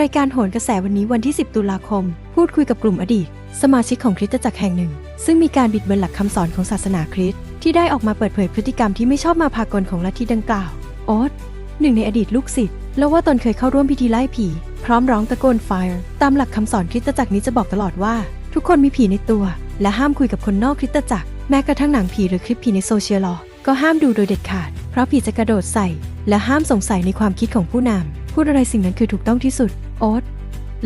รายการโหนกระแสวันนี้วันที่ 10 ตุลาคม พูดคุยกับกลุ่มอดีต สมาชิกของคริสตจักรแห่งหนึ่ง ซึ่งมีการบิดเบือนหลักคำสอนของศาสนาคริสต์ที่ได้ออกมาเปิดเผยพฤติกรรมที่ไม่ชอบมาพากลของลัทธิดังกล่าว โอ๊ตหนึ่งในอดีตลูกศิษย์เล่าว่าตนเคยเข้าร่วมพิธีไล่ผี พร้อมร้องตะโกน fire ตามหลักคำสอนคริสตจักรนี้จะบอกตลอดว่า ทุกคนมีผีในตัว และห้ามคุยกับคนนอกคริสตจักร แม้กระทั่งหนังผีหรือคลิปผีในโซเชียลก็ห้ามดูโดยเด็ดขาด เพราะผีจะกระโดดใส่ และห้ามสงสัยในความคิดของผู้นำ พูดอะไรสิ่งนั้นคือถูกต้องที่สุด โอ๊ต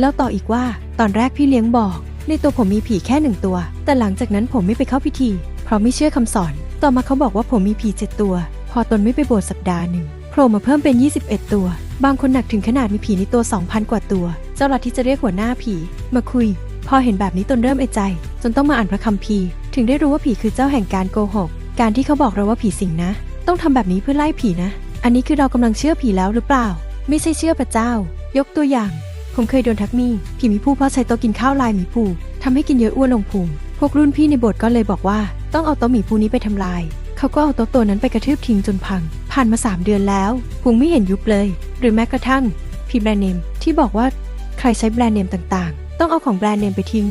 แล้วต่ออีกว่า ตอนแรกพี่เลี้ยงบอก ในตัวผมมีผีแค่หนึ่งตัว แต่หลังจากนั้นผมไม่ไปเข้าพิธี เพราะไม่เชื่อคำสอน ต่อมาเขาบอกว่าผมมีผีเจ็ดตัว พอตนไม่ไปโบสถ์สัปดาห์หนึ่งโผล่มาเพิ่มเป็น 21 ตัว บางคนหนักถึงขนาดมีผีในตัว 2,000 กว่าตัว เจ้าลัทธิจะเรียกหัวหน้าผี มาคุย พอเห็นแบบนี้ตนเริ่มเอใจ จนต้องมาอ่านพระคัมภีร์ ถึงได้รู้ว่าผีคือเจ้าแห่งการโกหก การที่เขาบอกเราว่าผีสิงนะ ต้องทำแบบนี้เพื่อไล่ผีนะ อันนี้คือเรากำลังเชื่อผีแล้วหรือเปล่า ไม่ใช่เชื่อพระเจ้า ยกตัวอย่าง ผมเคยโดนทักมีผีมีผู้เพราะใช้โต๊ะกินข้าวลายหมีภูทำให้กินเยอะอ้วนลงพุงพวกรุ่นพี่ในโบสถ์ก็เลยบอกว่า ต้องเอาโต๊ะหมีภูนี้ไปทำลาย เขาก็เอาโต๊ะตัวนั้นไปกระทืบทิ้งจนพัง ผ่านมา 3 เดือนแล้วพุงไม่เห็นยุบเลย หรือแม้กระทั่งผีแบรนด์เนมที่บอกว่าใครใช้แบรนด์เนมต่างๆ ต้องเอาของแบรนด์เนมไปทิ้ง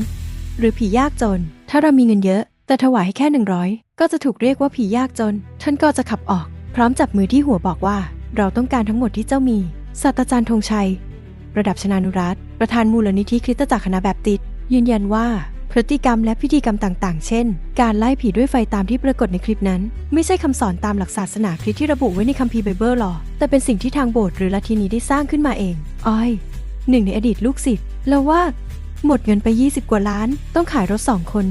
หรือผียากจน ถ้าเรามีเงินเยอะ แต่ถวายให้แค่ 100 ก็จะถูกเรียกว่าผียากจน ท่านก็จะขับออก พร้อมจับมือที่หัวบอกว่า เราต้องการทั้งหมดที่เจ้ามี ศาสตราจารย์ธงชัย ระดับชนานุรัตประธานมูลนิธิคริสตจักรคณะแบปติสต์ยืนยันว่าพฤติกรรมและพิธีกรรมต่างๆ เช่น การไล่ผีด้วยไฟตามที่ปรากฏในคลิปนั้น ไม่ใช่คำสอนตามหลักศาสนาคริสต์ที่ระบุไว้ในคัมภีร์ไบเบิลหรอกแต่เป็นสิ่งที่ทางโบสถ์หรือลัทธินี้ได้สร้างขึ้นมาเอง อ้อย หนึ่งในอดีตลูกศิษย์เล่าว่า หมดเงินไป 20 กว่าล้าน ต้องขายรถสองคน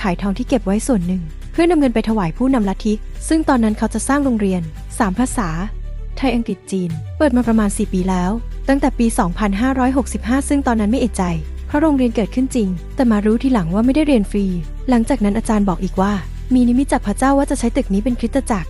ขายทองที่เก็บไว้ส่วนหนึ่ง เพื่อนำเงินไปถวายผู้นำลัทธิ ซึ่งตอนนั้นเขาจะสร้างโรงเรียน 3 ภาษา ไทยอังกฤษจีน เปิดมาประมาณ 4 ปีแล้ว ตั้งแต่ปี 2565 ซึ่งตอนนั้นไม่เอะใจ เพราะโรงเรียนเกิดขึ้นจริง แต่มารู้ทีหลังว่าไม่ได้เรียนฟรี หลังจากนั้นอาจารย์บอกอีกว่า มีนิมิตจากพระเจ้าว่าจะใช้ตึกนี้เป็นคริสตจักร